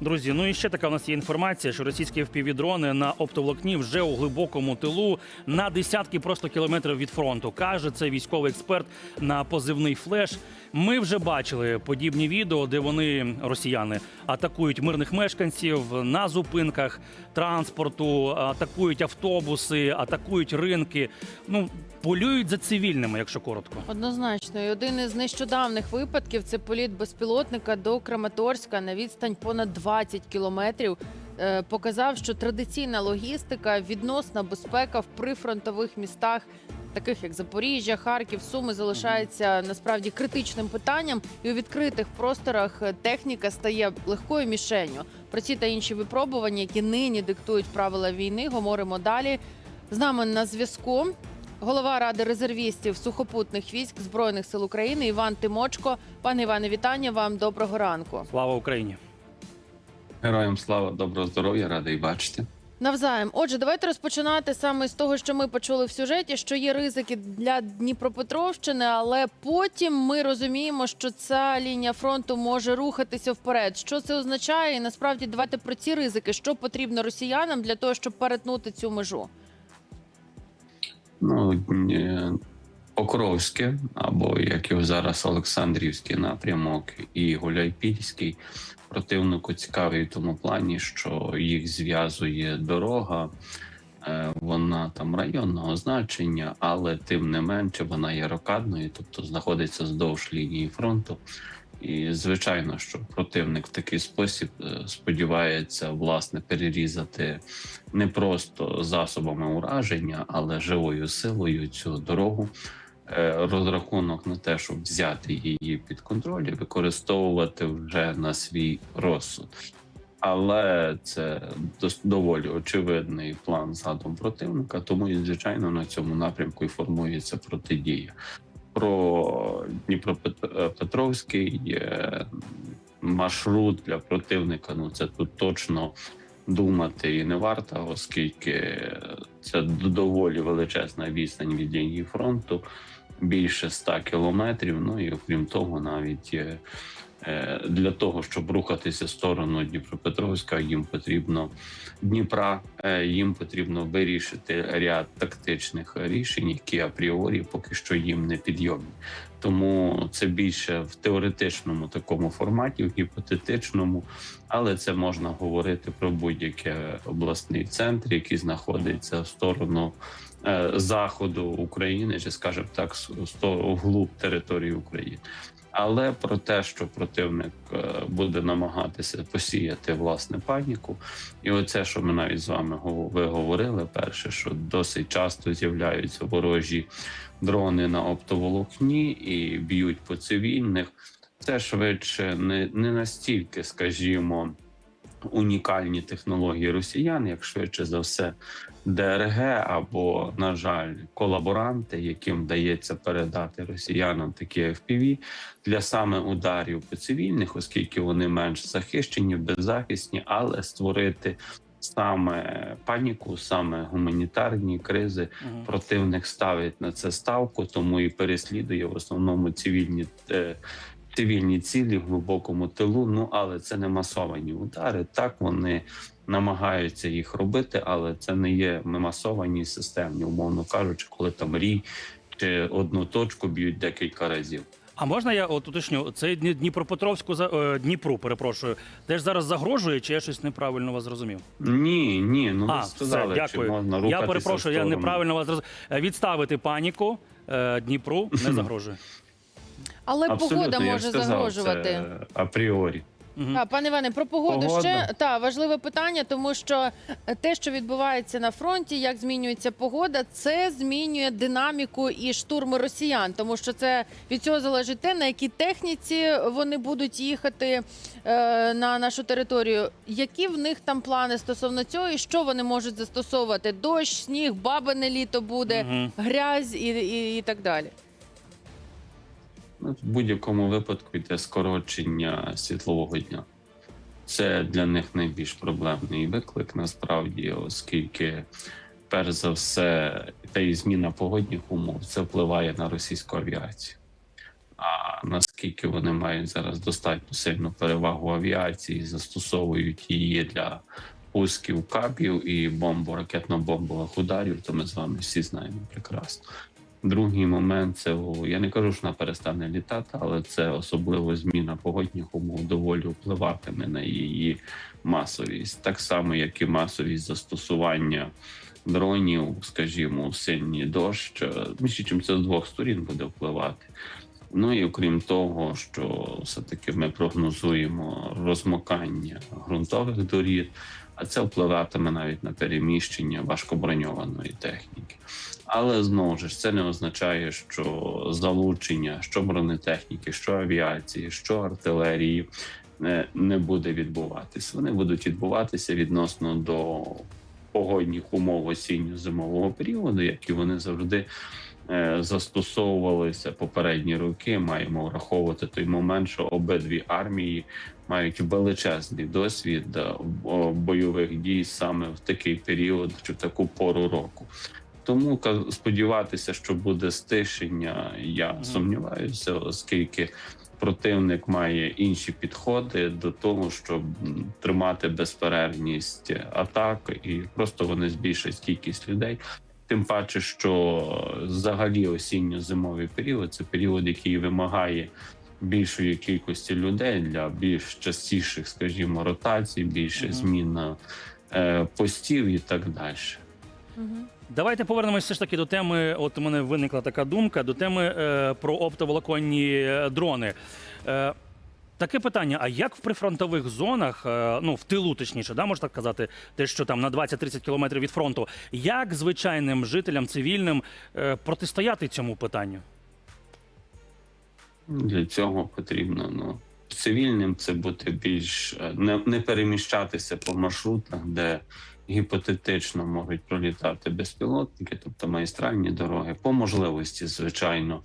Друзі, ну і ще така у нас є інформація, що російські впівдрони на оптоволокні вже у глибокому тилу на десятки просто кілометрів від фронту. каже це військовий експерт на позивний флеш. Ми вже бачили подібні відео, де вони росіяни атакують мирних мешканців на зупинках транспорту, атакують автобуси, атакують ринки. Ну полюють за цивільними, якщо коротко. Однозначно, і один із нещодавних випадків це політ безпілотника до Краматорська на відстань понад 20 кілометрів. е, Показав, що традиційна логістика, відносна безпека в прифронтових містах, таких як Запоріжжя, Харків, Суми, залишається насправді критичним питанням, і у відкритих просторах е, техніка стає легкою мішенню. Про ці та інші випробування, які нині диктують правила війни, говоримо далі. З нами на зв'язку голова ради резервістів сухопутних військ збройних сил України Іван Тимочко. Пане Іване, вітання вам. Доброго ранку. Слава Україні! Героям слава, доброго здоров'я, радий бачити. Навзаєм. Отже, давайте розпочинати саме з того, що ми почули в сюжеті, що є ризики для Дніпропетровщини, але потім ми розуміємо, що ця лінія фронту може рухатися вперед. Що це означає? І насправді давайте про ці ризики, що потрібно росіянам для того, щоб перетнути цю межу. Ну, е, Покровське, або як його зараз Олександрівський напрямок і Гуляйпільський. Противнику цікавий в тому плані, що їх зв'язує дорога, е, вона там районного значення, але тим не менше вона є рокадною, тобто знаходиться здовж лінії фронту. І звичайно, що противник в такий спосіб е, сподівається власне перерізати не просто засобами ураження, але живою силою цю дорогу. Е, Розрахунок на те, щоб взяти її під контроль і використовувати вже на свій розсуд. Але це доволі очевидний план задум противника, тому і звичайно на цьому напрямку і формується протидія. Про Дніпропетровський е, маршрут для противника. Ну це тут точно думати і не варто, оскільки це доволі величезна відстань від лінії фронту, більше 100 кілометрів. Ну і окрім того, навіть е, е, для того, щоб рухатися в сторону Дніпропетровська, їм потрібно Дніпра, е, їм потрібно вирішити ряд тактичних рішень, які апріорі поки що їм не підйомні. Тому це більше в теоретичному такому форматі, в гіпотетичному, але це можна говорити про будь-який обласний центр, який знаходиться в сторону заходу України, чи скажімо так, вглуб території України. Але про те, що противник е, буде намагатися посіяти власне паніку, і оце, що ми навіть з вами ви говорили, перше, що досить часто з'являються ворожі дрони на оптоволокні і б'ють по цивільних. Це швидше не, не настільки, скажімо, унікальні технології росіян, як швидше за все, ДРГ або, на жаль, колаборанти, яким вдається передати росіянам такі FPV для саме ударів по цивільних, оскільки вони менш захищені, беззахисні, але створити саме паніку, саме гуманітарні кризи Мгм. противник ставить на це ставку, тому і переслідує в основному цивільні. Цивільні цілі в глибокому тилу, ну але це не масовані удари. Так вони намагаються їх робити, але це не є масовані системні, умовно кажучи, коли там рій чи одну точку б'ють декілька разів. А можна я от уточню? Це Дні- Дніпропетровську за е, Дніпру, перепрошую. Теж зараз загрожує, чи я щось неправильно вас зрозумів? Ні, ні, ну ви а, сказали, все, чи дякую. можна Я перепрошую, я неправильно вас зрозумів. Е, Відставити паніку е, Дніпру не загрожує. Але Абсолютно, погода я може сказав, загрожувати. Це апріорі. Так, пане Іване, про погоду Погода. ще та важливе питання, тому що те, що відбувається на фронті, як змінюється погода, це змінює динаміку і штурми росіян, тому що це від цього залежить те, на якій техніці вони будуть їхати е, на нашу територію. Які в них там плани стосовно цього, і що вони можуть застосовувати? Дощ, сніг, бабине літо буде, Мгм. грязь і, і, і так далі. В будь-якому випадку йде скорочення світлового дня. Це для них найбільш проблемний виклик насправді, оскільки, перш за все, та й зміна погодних умов це впливає на російську авіацію. А наскільки вони мають зараз достатньо сильну перевагу авіації, застосовують її для пусків кабів і бомбо ракетно-бомбових ударів, то ми з вами всі знаємо прекрасно. Другий момент це я не кажу, що вона перестане літати, але це особливо зміна погодних умов доволі впливатиме на її масовість, так само як і масовість застосування дронів, скажімо, у сильний дощ. Більше чим це з двох сторін буде впливати. Ну і окрім того, що все-таки ми прогнозуємо розмокання ґрунтових доріг, а це впливатиме навіть на переміщення важкоброньованої техніки. Але знову ж це не означає, що залучення що бронетехніки, що авіації, що артилерії не, не буде відбуватись. Вони будуть відбуватися відносно до погодних умов осінньо-зимового періоду, які вони завжди застосовувалися попередні роки. Маємо враховувати той момент, що обидві армії мають величезний досвід е, бойових дій саме в такий період чи в таку пору року. Тому сподіватися, що буде стишення, я сумніваюся, оскільки противник має інші підходи до того, щоб тримати безперервність атак, і просто вони збільшать кількість людей. Тим паче, що взагалі осінньо-зимовий період це період, який вимагає більшої кількості людей для більш частіших, скажімо, ротацій, більше Мгм. змін е, постів і так далі. Мгм. Давайте повернемось все ж таки до теми. От у мене виникла така думка до теми е, про оптоволоконні е, дрони. Е, Таке питання: а як в прифронтових зонах, е, ну в тилу, точніше, да, можна так казати, те, що там на 20-30 кілометрів від фронту, як звичайним жителям цивільним е, протистояти цьому питанню? Для цього потрібно ну цивільним це бути більш е, не, не переміщатися по маршрутах, де гіпотетично можуть пролітати безпілотники, тобто магістральні дороги, по можливості, звичайно,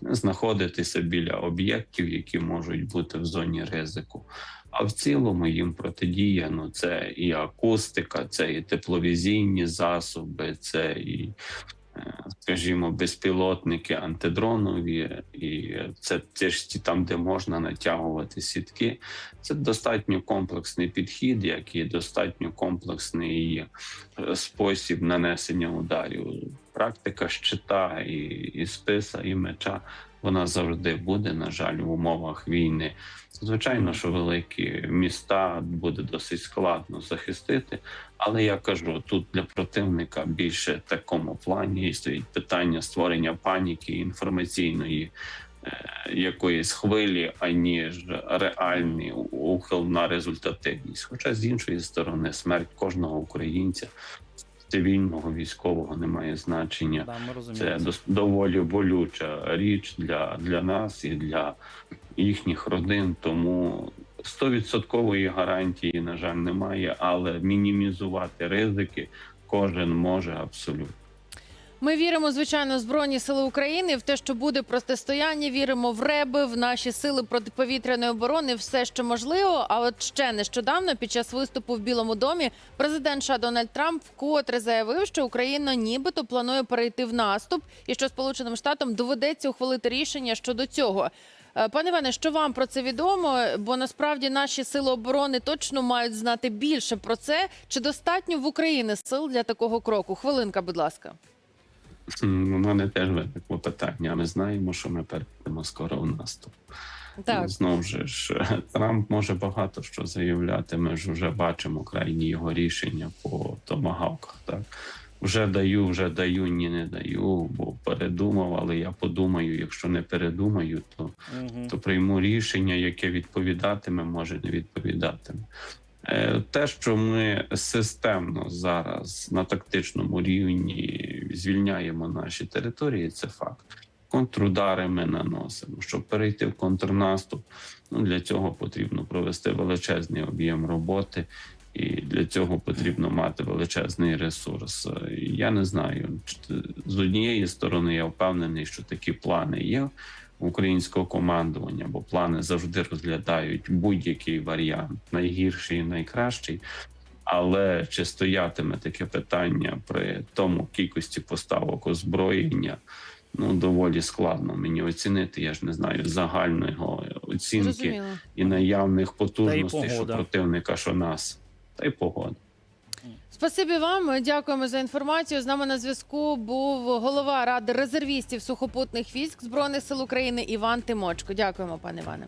знаходитися біля об'єктів, які можуть бути в зоні ризику. А в цілому їм протидія ну це і акустика, це і тепловізійні засоби, це і скажімо, безпілотники антидронові, і це теж там, де можна натягувати сітки. Це достатньо комплексний підхід, як і достатньо комплексний е, спосіб нанесення ударів. Практика щита і, і списа, і меча вона завжди буде, на жаль, в умовах війни. Звичайно, що великі міста буде досить складно захистити, але я кажу, тут для противника більше в такому плані стоїть питання створення паніки інформаційної е, якоїсь хвилі, аніж реальний ухил на результативність. Хоча з іншої сторони, смерть кожного українця, цивільного військового не має значення. Да, ми Це доволі болюча річ для, для нас і для їхніх родин. Тому стовідсоткової гарантії, на жаль, немає, але мінімізувати ризики кожен може абсолютно. Ми віримо, звичайно, в Збройні Сили України в те, що буде протистояння. Віримо в реби, в наші сили протиповітряної оборони, все, що можливо. А от ще нещодавно, під час виступу в Білому домі, президент США Дональд Трамп вкотре заявив, що Україна нібито планує перейти в наступ, і що Сполученим Штатам доведеться ухвалити рішення щодо цього. Е, Пане Іване, що вам про це відомо? Бо насправді наші сили оборони точно мають знати більше про це. Чи достатньо в Україні сил для такого кроку? Хвилинка, будь ласка. У мене теж виникло питання. Ми знаємо, що ми перейдемо скоро в наступ. Так. Знову ж ж, Трамп може багато що заявляти. Ми ж вже бачимо крайні його рішення по томагавках. Так вже даю, вже даю, ні, не даю, бо передумав, але я подумаю, якщо не передумаю, то Мгм. то прийму рішення, яке відповідатиме, може не відповідатиме. Е, Те, що ми системно зараз на тактичному рівні звільняємо наші території, це факт. Контрудари ми наносимо. Щоб перейти в контрнаступ, ну для цього потрібно провести величезний об'єм роботи, і для цього потрібно мати величезний ресурс. Я не знаю, з однієї сторони, я впевнений, що такі плани є українського командування, бо плани завжди розглядають будь-який варіант, найгірший і найкращий. Але чи стоятиме таке питання при тому кількості поставок озброєння? ну доволі складно мені оцінити. Я ж не знаю загального оцінки Зрозуміло. і наявних потужностей, що погода. противника, що нас, та й погода. Спасибі вам. Дякуємо за інформацію. З нами на зв'язку був голова ради резервістів сухопутних військ збройних сил України Іван Тимочко. Дякуємо, пане Іване.